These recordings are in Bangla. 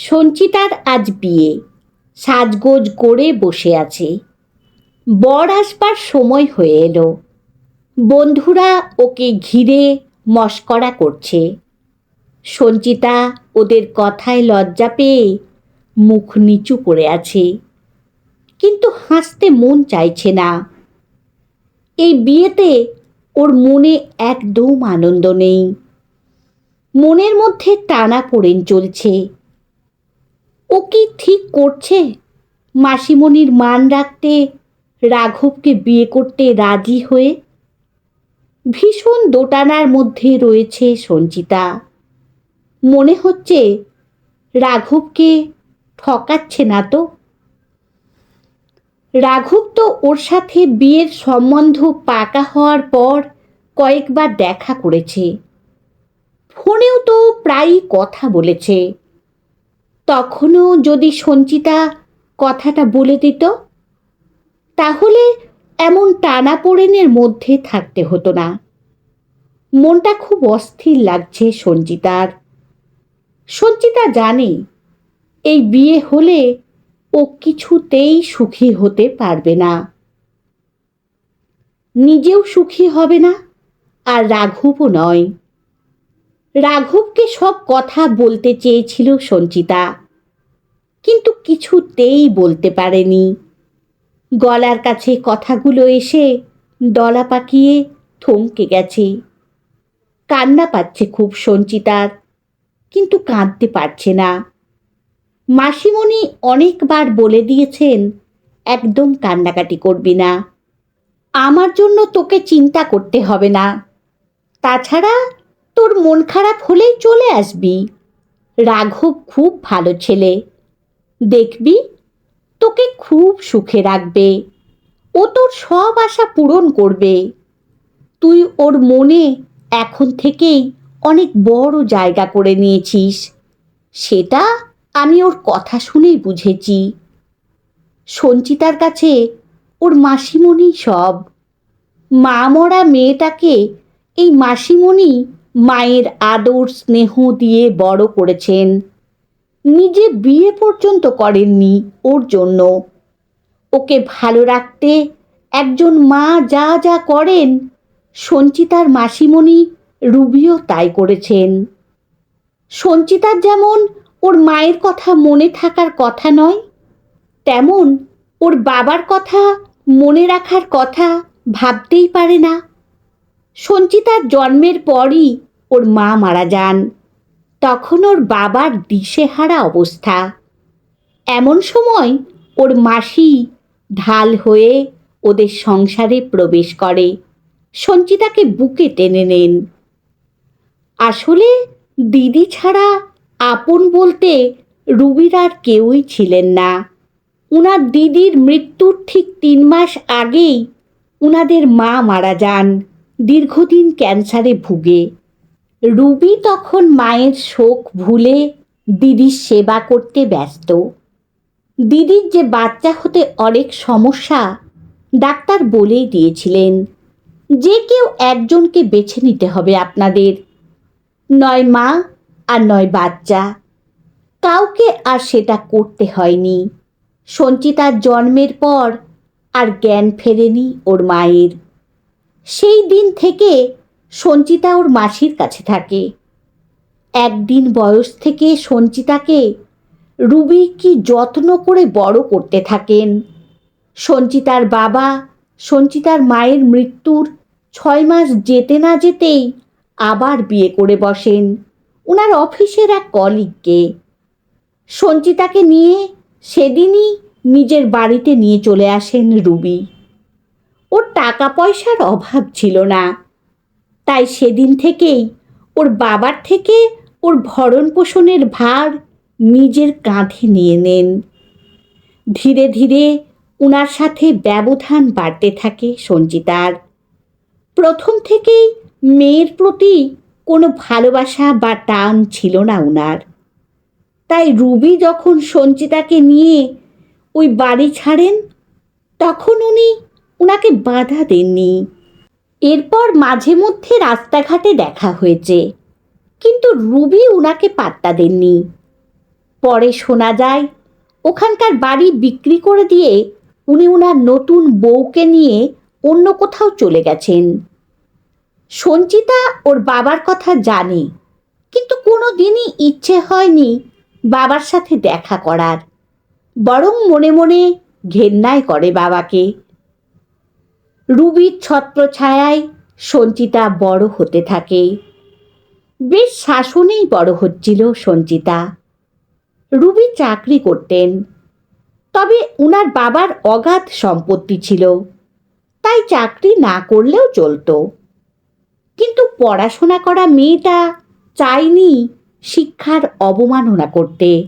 সঞ্চিতার আজ বিয়ে। সাজগোজ করে বসে আছে। বর আসবার সময় হয়ে এলো। বন্ধুরা ওকে ঘিরে মস্করা করছে। সঞ্চিতা ওদের কথায় লজ্জা পেয়ে মুখ নিচু করে আছে। কিন্তু হাসতে মন চাইছে না। এই বিয়েতে ওর মনে একদম আনন্দ নেই। মনের মধ্যে টানা পড়েন চলছে। ও কি ঠিক করছে? মাসিমণির মান রাখতে রাঘবকে বিয়ে করতে রাজি হয়ে ভীষণ দোটানার মধ্যে রয়েছে সঞ্চিতা। মনে হচ্ছে রাঘবকে ঠকাচ্ছে না তো। রাঘব তো ওর সাথে বিয়ের সম্বন্ধ পাকা হওয়ার পর কয়েকবার দেখা করেছে। ফোনেও তো প্রায়ই কথা বলেছে। তখনও যদি সঞ্চিতা কথাটা বলে দিত, তাহলে এমন টানাপোড়েনের মধ্যে থাকতে হতো না। মনটা খুব অস্থির লাগছে সঞ্চিতার। সঞ্চিতা জানে এই বিয়ে হলে ও কিছুতেই সুখী হতে পারবে না। নিজেও সুখী হবে না আর রাঘবও নয়। রাঘবকে সব কথা বলতে চেয়েছিল সঞ্চিতা। কিন্তু কিছুতেই বলতে পারেনি। গলার কাছে কথাগুলো এসে দলা পাকিয়ে থমকে গেছে। কান্না পাচ্ছে খুব সঞ্চিতার, কিন্তু কাঁদতে পারছে না। মাসিমণি অনেকবার বলে দিয়েছেন, একদম কান্নাকাটি করবি না। আমার জন্য তোকে চিন্তা করতে হবে না। তাছাড়া তোর মন খারাপ হলেই চলে আসবি। রাঘব খুব ভালো ছেলে। দেখবি, তোকে খুব সুখে রাখবে। ও তোর সব আশা পূরণ করবে। তুই ওর মনে এখন থেকেই অনেক বড় জায়গা করে নিয়েছিস। সেটা আমি ওর কথা শুনেই বুঝেছি। সঞ্চিতার কাছে ওর মাসিমণি সব। মা মরা মেয়েটাকে এই মাসিমণি মায়ের আদর স্নেহ দিয়ে বড় করেছেন। নিজে বিয়ে পর্যন্ত করেননি ওর জন্য। ওকে ভালো রাখতে একজন মা যা যা করেন, সঞ্চিতার মাসিমণি রুবিও তাই করেছেন। সঞ্চিতার যেমন ওর মায়ের কথা মনে থাকার কথা নয়, তেমন ওর বাবার কথা মনে রাখার কথা ভাবতেই পারে না। সঞ্চিতার জন্মের পরই ওর মা মারা যান। তখন ওর বাবার দিশেহারা অবস্থা। এমন সময় ওর মাসি ঢাল হয়ে ওদের সংসারে প্রবেশ করে। সঞ্চিতাকে বুকে টেনে নেন। আসলে দিদি ছাড়া আপন বলতে রুবির আর কেউই ছিলেন না। উনার দিদির মৃত্যুর ঠিক তিন মাস আগেই উনাদের মা মারা যান। দীর্ঘদিন ক্যান্সারে ভুগে। রুবি তখন মায়ের শোক ভুলে দিদির সেবা করতে ব্যস্ত। দিদির যে বাচ্চা হতে অনেক সমস্যা, ডাক্তার বলেই দিয়েছিলেন, যে কেউ একজনকে বেছে নিতে হবে আপনাদের। নয় মা আর নয় বাচ্চা। কাউকে আর সেটা করতে হয়নি। সঞ্চিতার জন্মের পর আর জ্ঞান ফেরেনি ওর মায়ের। সেই দিন থেকে সঞ্চিতা ওর মাসির কাছে থাকে। একদিন বয়স থেকে সঞ্চিতাকে রুবি কি যত্ন করে বড় করতে থাকেন। সঞ্চিতার বাবা, সঞ্চিতার মায়ের মৃত্যুর ছয় মাস যেতে না যেতেই আবার বিয়ে করে বসেন ওনার অফিসের এক কলিগকে। সঞ্চিতাকে নিয়ে সেদিনই নিজের বাড়িতে নিয়ে চলে আসেন রুবি। ওর টাকা পয়সার অভাব ছিল না। তাই সেদিন থেকেই ওর বাবার থেকে ওর ভরণ পোষণের ভার নিজের কাঁধে নিয়ে নেন। ধীরে ধীরে উনার সাথে ব্যবধান বাড়তে থাকে সঞ্চিতার। প্রথম থেকেই মেয়ের প্রতি কোনো ভালোবাসা বা টান ছিল না উনার। তাই রুবি যখন সঞ্চিতাকে নিয়ে ওই বাড়ি ছাড়েন, তখন উনি ওনাকে বাধা দেননি। এরপর মাঝে মধ্যে রাস্তাঘাটে দেখা হয়েছে। কিন্তু রুবি উনাকে পাত্তা দেননি। পরে শোনা যায়, ওখানকার বাড়ি বিক্রি করে দিয়ে উনি ওনার নতুন বউকে নিয়ে অন্য কোথাও চলে গেছেন। সঞ্চিতা ওর বাবার কথা জানে, কিন্তু কোনো দিনই ইচ্ছে হয়নি বাবার সাথে দেখা করার। বরং মনে মনে ঘেন্নায় করে বাবাকে। রুবির ছত্রছায়ায় সঞ্চিতা বড় হতে থাকে। বেশ শাসনেই বড় হচ্ছিল সঞ্চিতা। রুবি চাকরি করতেন। তবে উনার বাবার অগাধ সম্পত্তি ছিল। তাই চাকরি না করলেও চলতো। কিন্তু পড়াশোনা করা মেয়েটা চায়নি শিক্ষার অবমাননা করতে।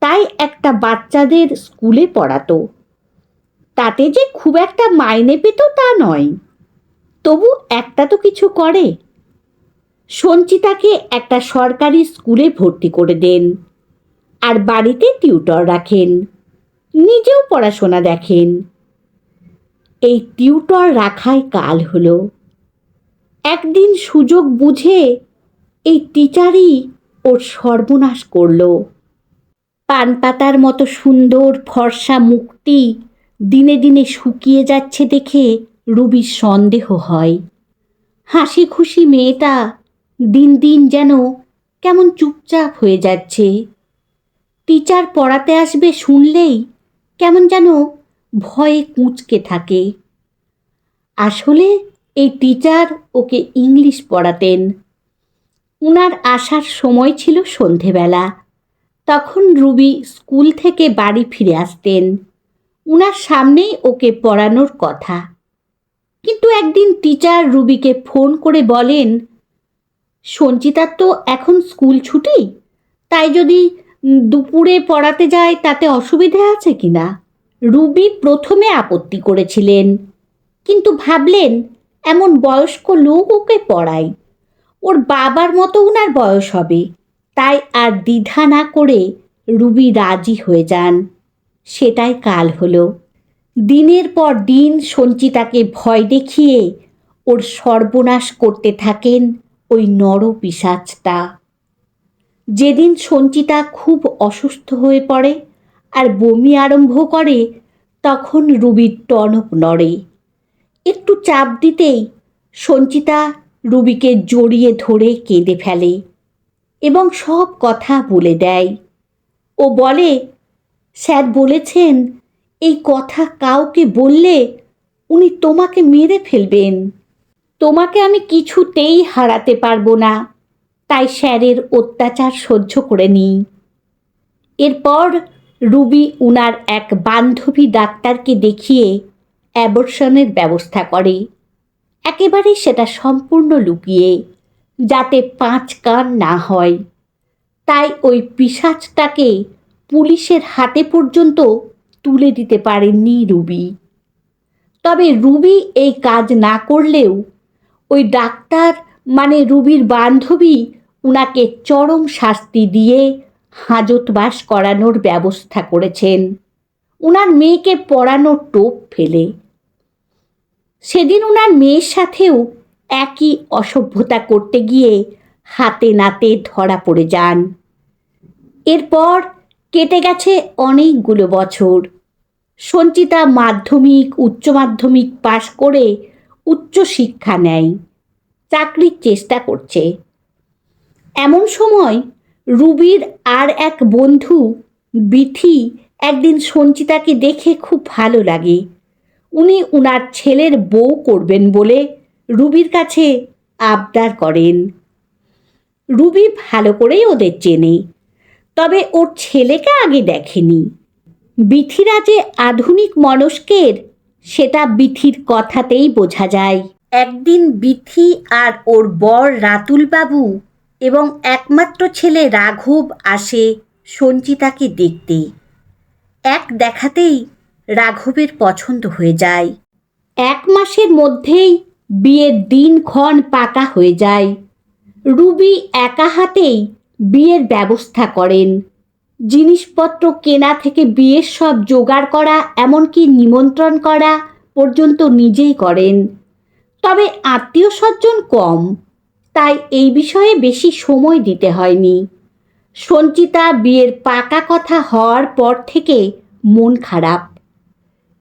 তাই একটা বাচ্চাদের স্কুলে পড়াতো। তাতে যে খুব একটা মাইনে পেত তা নয়। তবু একটা তো কিছু করে। সঞ্চিতাকে একটা সরকারি স্কুলে ভর্তি করে দেন আর বাড়িতে টিউটর রাখেন, নিজেও পড়াশোনা দেখেন। এই টিউটর রাখায় কাল হলো। একদিন সুযোগ বুঝে এই টিচারই ওর সর্বনাশ করল। পান পাতার মতো সুন্দর ফর্সা মুখটি দিনে দিনে শুকিয়ে যাচ্ছে দেখে রুবির সন্দেহ হয়। হাসি খুশি মেয়েটা দিন দিন যেন কেমন চুপচাপ হয়ে যাচ্ছে। টিচার পড়াতে আসবে শুনলেই কেমন যেন ভয়ে কুঁচকে থাকে। আসলে এই টিচার ওকে ইংলিশ পড়াতেন। উনার আসার সময় ছিল সন্ধেবেলা। তখন রুবি স্কুল থেকে বাড়ি ফিরে আসতেন। উনার সামনেই ওকে পড়ানোর কথা। কিন্তু একদিন টিচার রুবিকে ফোন করে বলেন সঞ্চিতার তো এখন স্কুল ছুটি, তাই যদি দুপুরে পড়াতে যায় তাতে অসুবিধে আছে কি না? রুবি প্রথমে আপত্তি করেছিলেন, কিন্তু ভাবলেন এমন বয়স্ক লোক ওকে পড়ায়। ওর বাবার মতো উনার বয়স হবে, তাই আর দ্বিধা না করে রুবি রাজি হয়ে যান। সেটাই কাল হলো। দিনের পর দিন সঞ্চিতাকে ভয় দেখিয়ে ওর সর্বনাশ করতে থাকেন ওই নর পিসাচটা যেদিন সঞ্চিতা খুব অসুস্থ হয়ে পড়ে আর বমি আরম্ভ করে, তখন রুবির টনক নড়ে। একটু চাপ দিতেই সঞ্চিতা রুবিকে জড়িয়ে ধরে কেঁদে ফেলে এবং সব কথা বলে দেয়। ও বলে স্যার বলেছেন, এই কথা কাউকে বললে উনি তোমাকে মেরে ফেলবেন। তোমাকে আমি কিছুতেই হারাতে পারব না। তাই স্যারের অত্যাচার সহ্য করে নিই। এরপর রুবি উনার এক বান্ধবী ডাক্তারকে দেখিয়ে অ্যাবর্শনের ব্যবস্থা করে। একেবারে সেটা সম্পূর্ণ লুকিয়ে, যাতে পাঁচ কান না হয়। তাই ওই পিসাচটাকে পুলিশের হাতে পর্যন্ত তুলে দিতে পারেননি রুবি। তবে রুবি এই কাজ না করলেও ওই ডাক্তার মানে রুবির বান্ধবী উনাকে চরম শাস্তি দিয়ে হাজতবাস করানোর ব্যবস্থা করেছেন। উনার মেয়েকে পড়ানোর টোপ ফেলে। সেদিন উনার মেয়ের সাথেও একই অসভ্যতা করতে গিয়ে হাতে নাতে ধরা পড়ে যান। এরপর কেটে গেছে অনেকগুলো বছর। সঞ্চিতা মাধ্যমিক, উচ্চ মাধ্যমিক পাশ করে উচ্চ শিক্ষা নেয়। চাকরির চেষ্টা করছে। এমন সময় রুবির আর এক বন্ধু, বিথি, একদিন সঞ্চিতাকে দেখে খুব ভালো লাগে। উনি উনার ছেলের বউ করবেন বলে রুবির কাছে আবদার করেন। রুবি ভালো করেই ওদের চেনে। তবে ওর ছেলেকে আগে দেখেনি। বিথিরা যে আধুনিক মনস্কের সেটা বিথির কথাতেই বোঝা যায়। একদিন বিথি আর ওর বর রাতুল বাবু এবং একমাত্র ছেলে রাঘব আসে সঞ্চিতাকে দেখতে। এক দেখাতেই রাঘবের পছন্দ হয়ে যায়। এক মাসের মধ্যেই বিয়ের দিনক্ষণ পাকা হয়ে যায়। রুবি একা হাতেই বিয়ের ব্যবস্থা করেন। জিনিসপত্র কেনা থেকে বিয়ের সব জোগাড় করা, এমনকি নিমন্ত্রণ করা পর্যন্ত নিজেই করেন। তবে আত্মীয় স্বজন কম, তাই এই বিষয়ে বেশি সময় দিতে হয়নি। সঞ্চিতা বিয়ের পাকা কথা হওয়ার পর থেকে মন খারাপ।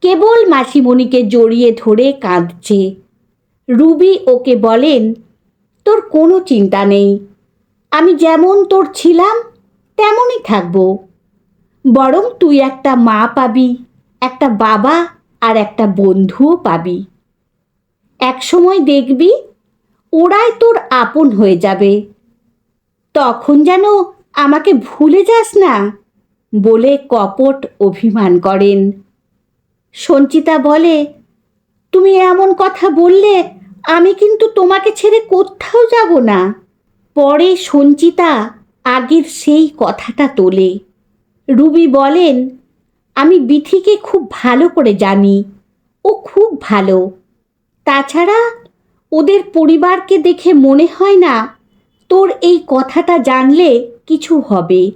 কেবল মাসিমণিকে জড়িয়ে ধরে কাঁদছে। রুবি ওকে বলেন, তোর কোনো চিন্তা নেই আমি যেমন তোর ছিলাম, তেমনই থাকব। বরং তুই একটা মা পাবি, একটা বাবা আর একটা বন্ধুও পাবি। একসময় দেখবি, ওরাই তোর আপন হয়ে যাবে। তখন যেন আমাকে ভুলে যাস না বলে কপট অভিমান করেন। সঞ্চিতা বলে, তুমি এমন কথা বললে, আমি কিন্তু তোমাকে ছেড়ে কোথাও যাব না। পরে সঞ্চিতা আগের সেই কথাটা তোলে। রুবি বলেন, আমি বিথিকে খুব ভালো করে জানি। ও খুব ভালো। তাছাড়া ওদের পরিবারকে দেখে মনে হয় না তোর এই কথাটা জানলে কিছু হবে।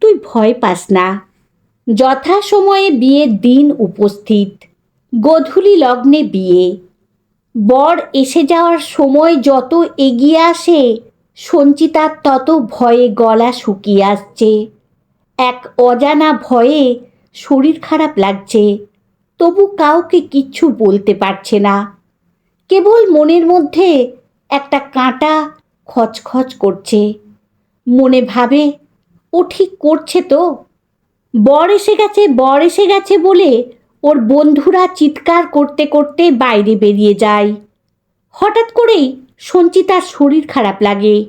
তুই ভয় পাস না। যথাসময়ে বিয়ের দিন উপস্থিত। গধূলি লগ্নে বিয়ে। বর এসে যাওয়ার সময় যত এগিয়ে আসে সঞ্চিতার তত ভয়ে গলা শুকিয়ে আসছে। এক অজানা ভয়ে শরীর খারাপ লাগছে। তবু কাউকে কিচ্ছু বলতে পারছে না। কেবল মনের মধ্যে একটা কাঁটা খচখচ করছে। মনে ভাবে, ও ঠিক করছে তো? বর এসে গেছে, বর এসে গেছে বলে ওর বন্ধুরা চিৎকার করতে করতে বাইরে বেরিয়ে যায়। হঠাৎ করেই সঞ্চিতার শরীর খারাপ লাগে।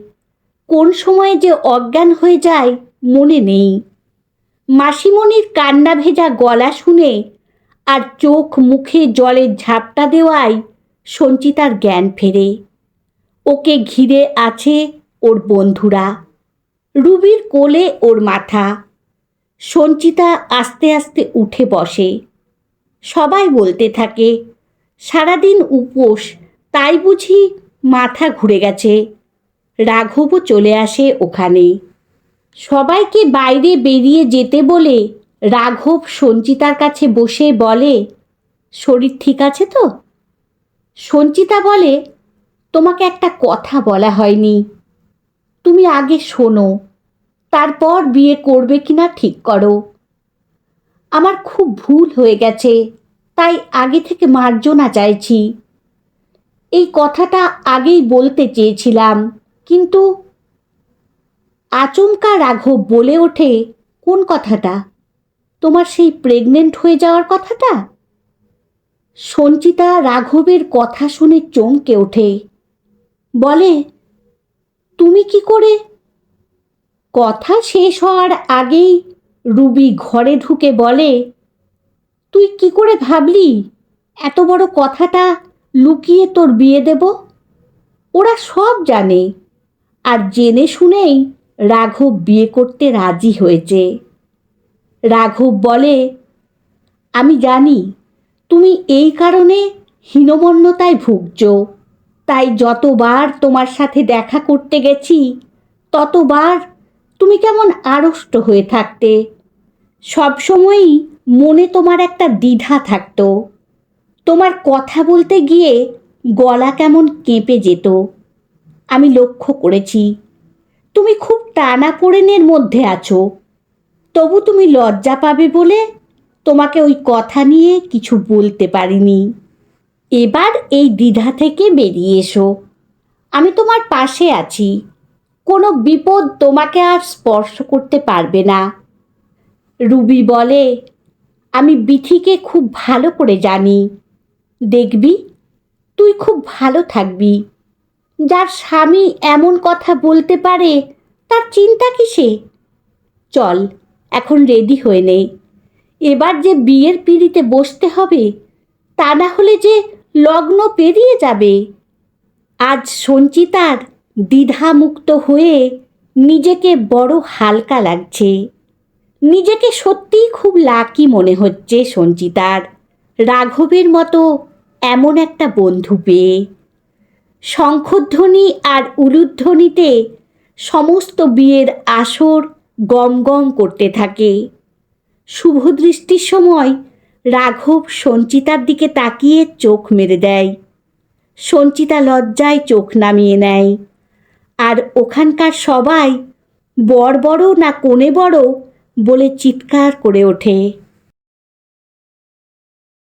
কোন সময়ে যে অজ্ঞান হয়ে যায়, মনে নেই। মাসিমণির কান্না ভেজা গলা শুনে আর চোখ মুখে জলের ঝাপটা দেওয়ায় সঞ্চিতার জ্ঞান ফেরে। ওকে ঘিরে আছে ওর বন্ধুরা। রুবির কোলে ওর মাথা। সঞ্চিতা আস্তে আস্তে উঠে বসে। সবাই বলতে থাকে, সারাদিন উপোস, তাই বুঝি মাথা ঘুরে গেছে। রাঘবও চলে আসে ওখানে। সবাইকে বাইরে বেরিয়ে যেতে বলে রাঘব সঞ্চিতার কাছে বসে বলে, শরীর ঠিক আছে তো? সঞ্চিতা বলে, তোমাকে একটা কথা বলা হয়নি। তুমি আগে শোনো, তারপর বিয়ে করবে কিনা ঠিক করো। আমার খুব ভুল হয়ে গেছে, তাই আগে থেকে মার্জনা চাইছি। এই কথাটা আগেই বলতে চেয়েছিলাম, কিন্তু আচমকা রাঘব বলে ওঠে, কোন কথাটা? তোমার সেই প্রেগনেন্ট হয়ে যাওয়ার কথাটা? সঞ্চিতা রাঘবের কথা শুনে চমকে ওঠে। বলে, তুমি কি করে? কথা শেষ হওয়ার আগেই রুবি ঘরে ঢুকে বলে, তুই কি করে ভাবলি? এত বড় কথাটা লুকিয়ে তোর বিয়ে দেব? ওরা সব জানে। আর জেনে শুনেই রাঘব বিয়ে করতে রাজি হয়েছে। রাঘব বলে, আমি জানি, তুমি এই কারণে হীনমন্যতায় ভুগছ। তাই যতবার তোমার সাথে দেখা করতে গেছি, ততবার তুমি কেমন আড়ষ্ট হয়ে থাকতে। সবসময়ই মনে তোমার একটা দ্বিধা থাকতো। তোমার কথা বলতে গিয়ে গলা কেমন কেঁপে যেত। আমি লক্ষ্য করেছি, তুমি খুব টানা পোড়েনের মধ্যে আছো। তবু তুমি লজ্জা পাবে বলে তোমাকে ওই কথা নিয়ে কিছু বলতে পারিনি। এবার এই দ্বিধা থেকে বেরিয়ে এসো। আমি তোমার পাশে আছি। কোনো বিপদ তোমাকে আর স্পর্শ করতে পারবে না। রুবি বলে, আমি বিথিকে খুব ভালো করে জানি। দেখবি, তুই খুব ভালো থাকবি। যার স্বামী এমন কথা বলতে পারে, তার চিন্তা কিসে? চল, এখন রেডি হয়ে নেই এবার যে বিয়ের পিড়িতে বসতে হবে, তা না হলে যে লগ্ন পেরিয়ে যাবে। আজ সঞ্চিতার দ্বিধামুক্ত হয়ে নিজেকে বড় হালকা লাগছে। নিজেকে সত্যিই খুব লাকি মনে হচ্ছে সঞ্চিতার। রাঘবের মতো এমন একটা বন্ধু পেয়ে। শঙ্খধ্বনি আর উলুধ্বনিতে সমস্ত বিয়ের আসর গম গম করতে থাকে। শুভদৃষ্টির সময় রাঘব সঞ্চিতার দিকে তাকিয়ে চোখ মেরে দেয়। সঞ্চিতা লজ্জায় চোখ নামিয়ে নেয়। আর ওখানকার সবাই বড় বড় না কোণে বড় বলে চিৎকার করে ওঠে।